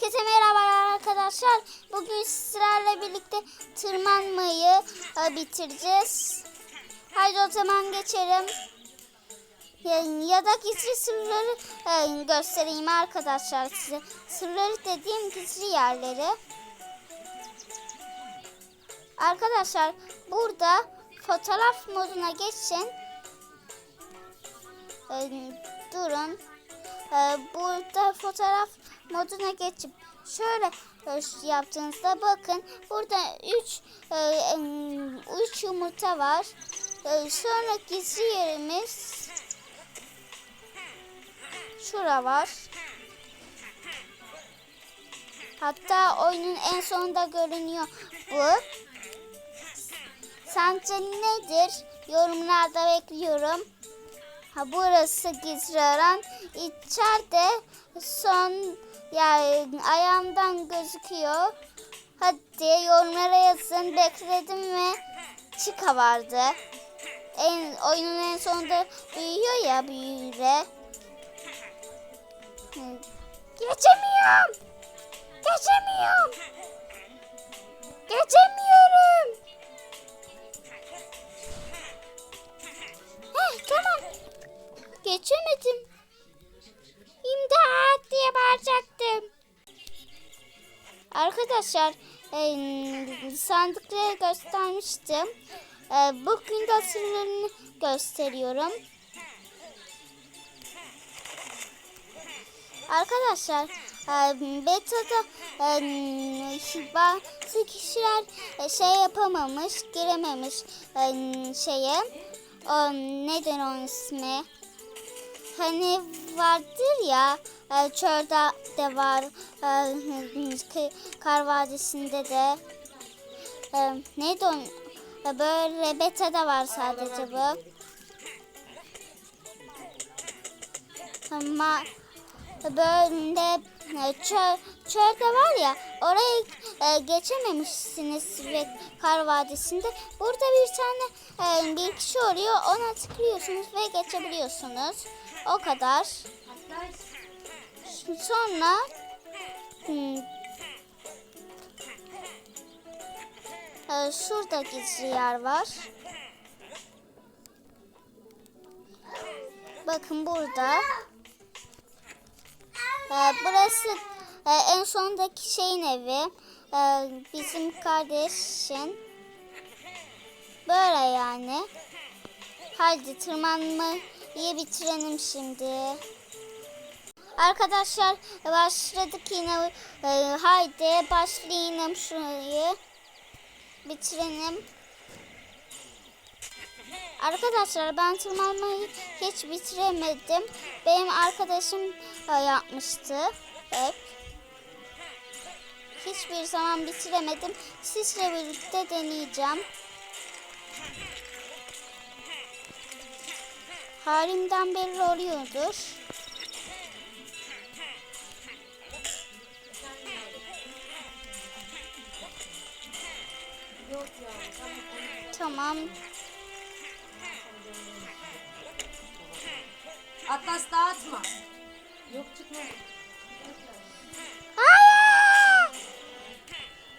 Herkese merhaba arkadaşlar. Bugün sizlerle birlikte tırmanmayı e, bitireceğiz. Haydi o zaman geçelim. Ya, da gizli sırları e, göstereyim arkadaşlar size. Sırları dediğim gizli yerleri. Arkadaşlar burada fotoğraf moduna geçin. E, durun. Burada fotoğraf moduna geçip şöyle e, yaptığınızda bakın burada 3 3 yumurta var. E, sonra gizli yerimiz şura var. Hatta oyunun en sonunda görünüyor bu. Sence nedir? Yorumlarda bekliyorum. Ha burası gizli alan. İçeride son yani ayağımdan gözüküyor. Hadi yorumlara yazın. Bekledim ve çıka vardı. En, oyunun en sonunda büyüyor ya büyüyle. Geçemiyorum. Arkadaşlar e, sandıkları göstermiştim. E, bugün de sırlarını gösteriyorum. Arkadaşlar e, beta'da e, bazı kişiler e, şey yapamamış, girememiş e, şeye. O, neden onun ismi? Hani vardır ya çölde de var, e, kar vadisinde de. E, neydi onun? Böyle beta'da var sadece bu. Ama böyle e, çöl, çölde var ya oraya e, geçememişsiniz ve kar vadisinde. Burada bir tane e, bir kişi oluyor ona tıklıyorsunuz ve geçebiliyorsunuz. O kadar. Sonra hmm, e, şurada yer var. Bakın burada. Ee, burası e, en sondaki şeyin evi. Ee, bizim kardeşin. Böyle yani. Hadi tırmanmayı bitirelim şimdi. Arkadaşlar başladık yine. Ee, haydi başlayalım şurayı. Bitirelim. Arkadaşlar ben tırmanmayı hiç bitiremedim. Benim arkadaşım yapmıştı hep. Hiçbir zaman bitiremedim. Sizle birlikte deneyeceğim. Halimden belli oluyordur. Tamam. Atlas dağıtma. Yok çıkma.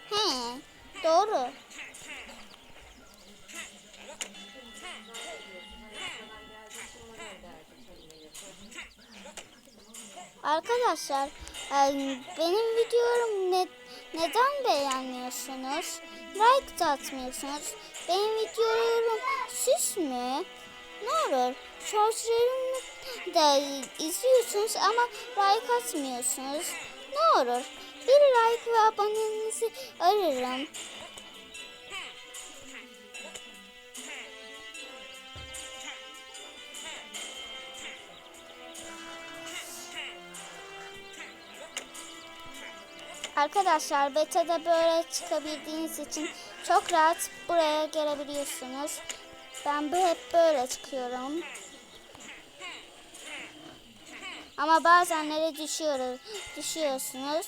He, doğru. Arkadaşlar, e, benim videolarım ne, neden beğenmiyorsunuz? Like da atmıyorsunuz. Benim videolarım süs mü? Ne olur, shortslarımı da izliyorsunuz ama like atmıyorsunuz. Ne olur, bir like ve abonenizi ararım. Arkadaşlar beta'da böyle çıkabildiğiniz için çok rahat buraya gelebiliyorsunuz. Ben bu hep böyle çıkıyorum. Ama bazenlere düşüyoruz, düşüyorsunuz.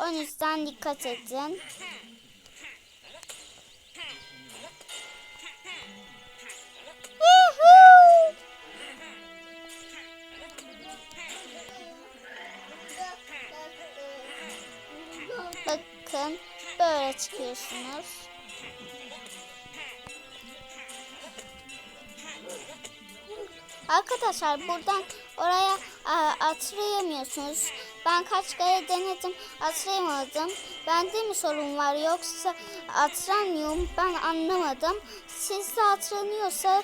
O yüzden dikkat edin. Çıkıyorsunuz. Arkadaşlar buradan oraya atlayamıyorsunuz. Ben kaç kere denedim atlayamadım. Bende mi sorun var yoksa atlamıyorum ben anlamadım. Siz de atlanıyorsa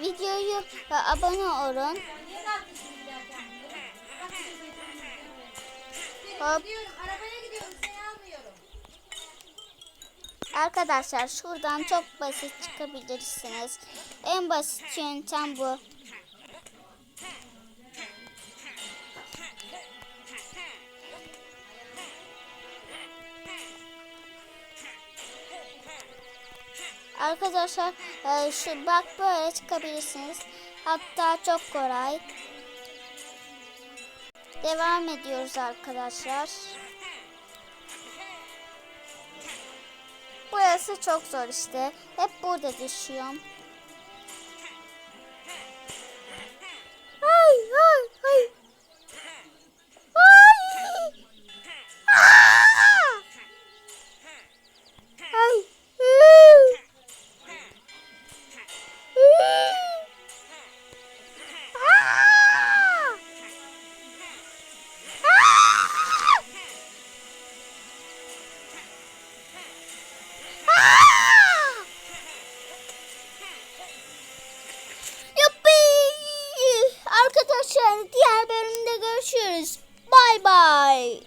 videoyu e, abone olun. Hop. Arabaya gidiyorum. Seni almıyorum. Arkadaşlar şuradan çok basit çıkabilirsiniz. En basit yöntem bu. Arkadaşlar e, şu bak böyle çıkabilirsiniz. Hatta çok kolay. Devam ediyoruz arkadaşlar. Burası çok zor işte. Hep burada düşüyorum. like